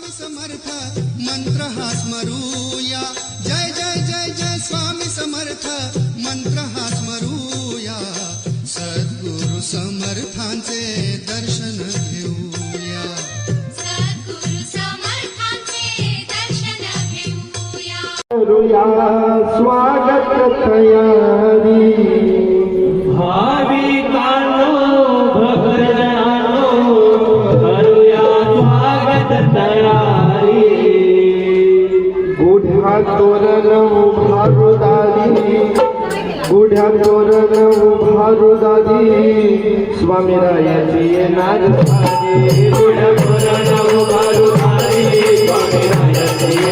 समर्थ मंत्र हा स्मरूया जय जय जय जय स्वामी समर्थ मंत्र हा स्मरूया सद्गुरु से दर्शन स्वागत तया उड्या चोरण उभारू दादी स्वामी रायाची नाग उड्या चोरण उभारू दादी स्वामी रायाची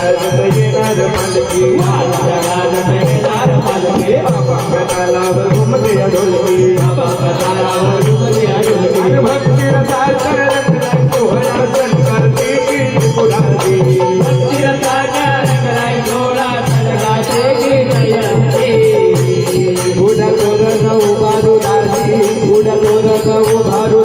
राजत येणार मालकी माझ्या राजत येणार मालकी बाबा कथालावर घुमते ढोलकी बाबा कथालावर घुमते ढोलकी भक्ती रसा करत कोहळा सण करते की कुडारती भक्ती रसा करत राय कोळा सडकाचे की तयारते उडा तोरसा उभारू दासी उडा तोरसा उभारू